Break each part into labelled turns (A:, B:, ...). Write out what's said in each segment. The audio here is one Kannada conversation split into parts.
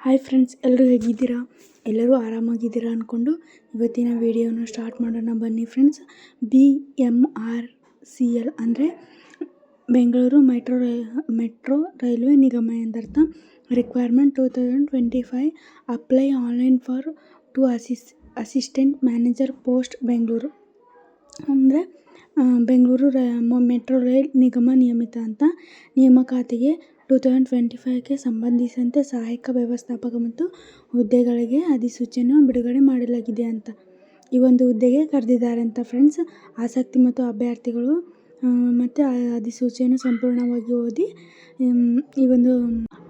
A: ಹಾಯ್ ಫ್ರೆಂಡ್ಸ್ ಎಲ್ಲರೂ ಹೇಗಿದ್ದೀರಾ? ಎಲ್ಲರೂ ಆರಾಮಾಗಿದ್ದೀರಾ ಅಂದ್ಕೊಂಡು ಇವತ್ತಿನ ವಿಡಿಯೋನ ಸ್ಟಾರ್ಟ್ ಮಾಡೋಣ ಬನ್ನಿ friends B M R C L ಅಂದರೆ Bengaluru metro Rai metro railway ನಿಗಮ ಎಂದರ್ಥ. Requirement two thousand twenty five apply online for to ಅಸಿಸ್ assistant manager post Bengaluru ಅಂದರೆ ಬೆಂಗಳೂರು ಮೆಟ್ರೋ ರೈಲ್ ನಿಗಮ ನಿಯಮಿತ ಅಂತ ನೇಮಕಾತಿಗೆ ಟೂ ತೌಸಂಡ್ ಟ್ವೆಂಟಿ ಫೈವ್ಗೆ ಸಂಬಂಧಿಸಿದಂತೆ ಸಹಾಯಕ ವ್ಯವಸ್ಥಾಪಕ ಮತ್ತು ಹುದ್ದೆಗಳಿಗೆ ಅಧಿಸೂಚನೆ ಬಿಡುಗಡೆ ಮಾಡಲಾಗಿದೆ ಅಂತ. ಈ ಒಂದು ಹುದ್ದೆಗೆ ಕರೆದಿದ್ದಾರೆ ಅಂತ ಫ್ರೆಂಡ್ಸ್. ಆಸಕ್ತಿ ಮತ್ತು ಅಭ್ಯರ್ಥಿಗಳು ಮತ್ತು ಅಧಿಸೂಚನೆ ಸಂಪೂರ್ಣವಾಗಿ ಓದಿ ಈ ಒಂದು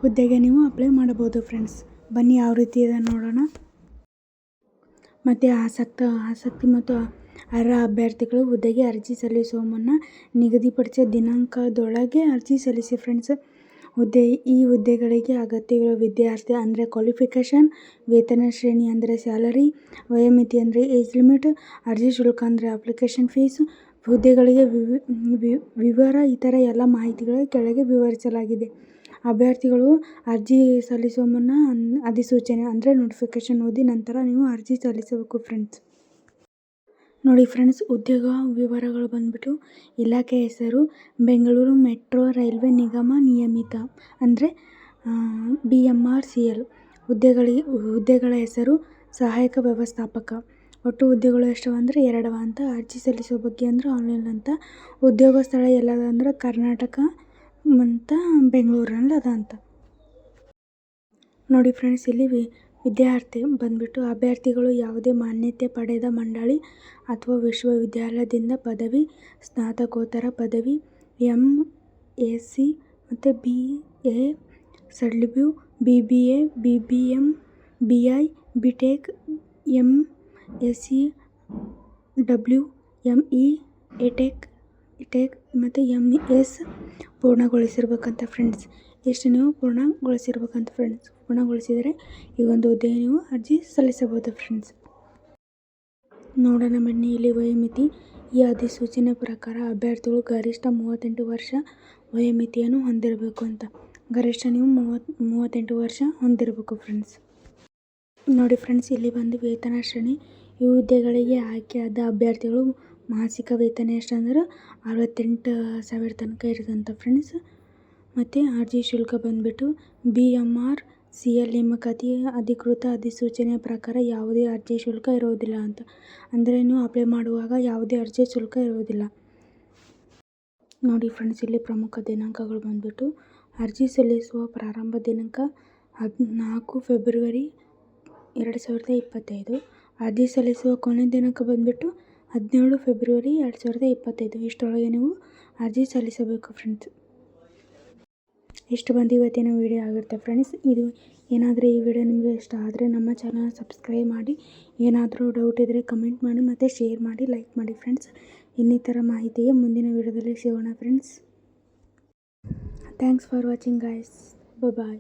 A: ಹುದ್ದೆಗೆ ನೀವು ಅಪ್ಲೈ ಮಾಡಬಹುದು ಫ್ರೆಂಡ್ಸ್. ಬನ್ನಿ ಯಾವ ರೀತಿ ಇದೆ ನೋಡೋಣ. ಮತ್ತು ಆಸಕ್ತ, ಆಸಕ್ತಿ ಮತ್ತು ಅರ್ಹ ಅಭ್ಯರ್ಥಿಗಳು ಹುದ್ದೆಗೆ ಅರ್ಜಿ ಸಲ್ಲಿಸುವ ಮುನ್ನ ನಿಗದಿಪಡಿಸಿದ ದಿನಾಂಕದೊಳಗೆ ಅರ್ಜಿ ಸಲ್ಲಿಸಿ ಫ್ರೆಂಡ್ಸ್. ಹುದ್ದೆ, ಈ ಹುದ್ದೆಗಳಿಗೆ ಅಗತ್ಯವಿರುವ ವಿದ್ಯಾರ್ಥಿ ಅಂದರೆ ಕ್ವಾಲಿಫಿಕೇಷನ್ ವೇತನ ಶ್ರೇಣಿ ಅಂದರೆ ಸ್ಯಾಲರಿ ವಯೋಮಿತಿ ಅಂದರೆ ಏಜ್ ಲಿಮಿಟ್ ಅರ್ಜಿ ಶುಲ್ಕ ಅಂದರೆ ಅಪ್ಲಿಕೇಶನ್ ಫೀಸ್ ಹುದ್ದೆಗಳಿಗೆ ವಿವರ ಇತರ ಎಲ್ಲ ಮಾಹಿತಿಗಳು ಕೆಳಗೆ ವಿವರಿಸಲಾಗಿದೆ. ಅಭ್ಯರ್ಥಿಗಳು ಅರ್ಜಿ ಸಲ್ಲಿಸುವ ಮುನ್ನ ಅಧಿಸೂಚನೆ ಅಂದರೆ ನೋಟಿಫಿಕೇಶನ್ ಓದಿ ನಂತರ ನೀವು ಅರ್ಜಿ ಸಲ್ಲಿಸಬೇಕು ಫ್ರೆಂಡ್ಸ್ ನೋಡಿ ಫ್ರೆಂಡ್ಸ್, ಉದ್ಯೋಗ ವಿವರಗಳು ಬಂದ್ಬಿಟ್ಟು ಇಲಾಖೆ ಹೆಸರು, ಬೆಂಗಳೂರು ಮೆಟ್ರೋ ರೈಲ್ವೆ ನಿಗಮ ನಿಯಮಿತ, ಅಂದರೆ B M R C L ಹುದ್ದೆಗಳಿಗೆ ಹುದ್ದೆಗಳ ಹೆಸರು, ಸಹಾಯಕ ವ್ಯವಸ್ಥಾಪಕ. ಒಟ್ಟು ಹುದ್ದೆಗಳು ಎಷ್ಟು ಅಂದರೆ, ಎರಡವ ಅಂತ ಅರ್ಜಿ ಸಲ್ಲಿಸುವ ಬಗ್ಗೆ ಅಂದರೆ ಆನ್ಲೈನ್ ಅಂತ. ಉದ್ಯೋಗ ಸ್ಥಳ ಎಲ್ಲದಂದ್ರೆ ಕರ್ನಾಟಕ ಮತ್ತು ಬೆಂಗಳೂರಲ್ಲಿ ಅದ ಅಂತ. ನೋಡಿ ಫ್ರೆಂಡ್ಸ್, ಇಲ್ಲಿ ವಿದ್ಯಾರ್ಥಿ ಬಂದ್ಬಿಟ್ಟು ಅಭ್ಯರ್ಥಿಗಳು ಯಾವುದೇ ಮಾನ್ಯತೆ ಪಡೆದ ಮಂಡಳಿ ಅಥವಾ ವಿಶ್ವವಿದ್ಯಾಲಯದಿಂದ ಪದವಿ, ಸ್ನಾತಕೋತ್ತರ ಪದವಿ ಎಂ ಎಸ್ ಸಿ ಮತ್ತು B A ಸಡ್ಲ್ಯೂ B B A B B M B I B tech M S C W M E A tech ಮತ್ತು ಎಂ ಎಸ್ ಪೂರ್ಣಗೊಳಿಸಿರ್ಬೇಕಂತ ಫ್ರೆಂಡ್ಸ್ ಎಷ್ಟು ನೀವು ಪೂರ್ಣಗೊಳಿಸಿರ್ಬೇಕಂತ ಫ್ರೆಂಡ್ಸ್ ಪೂರ್ಣಗೊಳಿಸಿದರೆ ಈ ಒಂದು ಹುದ್ದೆಗೆ ನೀವು ಅರ್ಜಿ ಸಲ್ಲಿಸಬಹುದು ಫ್ರೆಂಡ್ಸ್ ನೋಡೋಣ ಬನ್ನಿ ಇಲ್ಲಿ ವಯೋಮಿತಿ. ಈ ಅಧಿಸೂಚನೆ ಪ್ರಕಾರ ಅಭ್ಯರ್ಥಿಗಳು ಗರಿಷ್ಠ ಮೂವತ್ತೆಂಟು ವರ್ಷ ವಯೋಮಿತಿಯನ್ನು ಹೊಂದಿರಬೇಕು ಅಂತ. ಗರಿಷ್ಠ ನೀವು ಮೂವತ್ತು, ಮೂವತ್ತೆಂಟು ವರ್ಷ ಹೊಂದಿರಬೇಕು ಫ್ರೆಂಡ್ಸ್ ನೋಡಿ ಫ್ರೆಂಡ್ಸ್ ಇಲ್ಲಿ ಬಂದು ವೇತನ ಶ್ರೇಣಿ, ಈ ಹುದ್ದೆಗಳಿಗೆ ಆಯ್ಕೆಯಾದ ಅಭ್ಯರ್ಥಿಗಳು ಮಾಸಿಕ ವೇತನ ಎಷ್ಟು ಅಂದ್ರೆ ಅರವತ್ತೆಂಟು ಸಾವಿರ ತನಕ ಇರುತ್ತಂತ ಫ್ರೆಂಡ್ಸ್ ಮತ್ತು ಅರ್ಜಿ ಶುಲ್ಕ ಬಂದುಬಿಟ್ಟು B M R C L ನೇಮಕಾತಿ ಅಧಿಕೃತ ಅಧಿಸೂಚನೆಯ ಪ್ರಕಾರ ಯಾವುದೇ ಅರ್ಜಿ ಶುಲ್ಕ ಇರೋದಿಲ್ಲ ಅಂತ. ಅಂದರೆ ನೀವು ಅಪ್ಲೈ ಮಾಡುವಾಗ ಯಾವುದೇ ಅರ್ಜಿ ಶುಲ್ಕ ಇರೋದಿಲ್ಲ. ನೋಡಿ ಫ್ರೆಂಡ್ಸ್ ಇಲ್ಲಿ ಪ್ರಮುಖ ದಿನಾಂಕಗಳು ಬಂದುಬಿಟ್ಟು ಅರ್ಜಿ ಸಲ್ಲಿಸುವ ಪ್ರಾರಂಭ ದಿನಾಂಕ ಹದಿನಾಲ್ಕು ಫೆಬ್ರವರಿ ಎರಡು ಸಾವಿರದ ಇಪ್ಪತ್ತೈದು. ಅರ್ಜಿ ಸಲ್ಲಿಸುವ ಕೊನೆ ದಿನಾಂಕ ಬಂದುಬಿಟ್ಟು ಹದಿನೇಳು ಫೆಬ್ರವರಿ ಎರಡು ಸಾವಿರದ ಇಪ್ಪತ್ತೈದು. ಇಷ್ಟರೊಳಗೆ ನೀವು ಅರ್ಜಿ ಸಲ್ಲಿಸಬೇಕು ಫ್ರೆಂಡ್ಸ್ ಇಷ್ಟು ಬಂದು ಇವತ್ತಿನ ವೀಡಿಯೋ ಆಗಿರುತ್ತೆ ಫ್ರೆಂಡ್ಸ್ ಇದು ಏನಾದರೂ ಈ ವಿಡಿಯೋ ನಿಮಗೆ ಇಷ್ಟ ಆದರೆ ನಮ್ಮ ಚಾನಲ್ ಸಬ್ಸ್ಕ್ರೈಬ್ ಮಾಡಿ. ಏನಾದರೂ ಡೌಟ್ ಇದ್ದರೆ ಕಮೆಂಟ್ ಮಾಡಿ ಮತ್ತು ಶೇರ್ ಮಾಡಿ ಲೈಕ್ ಮಾಡಿ ಫ್ರೆಂಡ್ಸ್ ಇನ್ನಿತರ ಮಾಹಿತಿಗೆ ಮುಂದಿನ ವಿಡಿಯೋದಲ್ಲಿ ಸಿಗೋಣ friends thanks for watching guys bye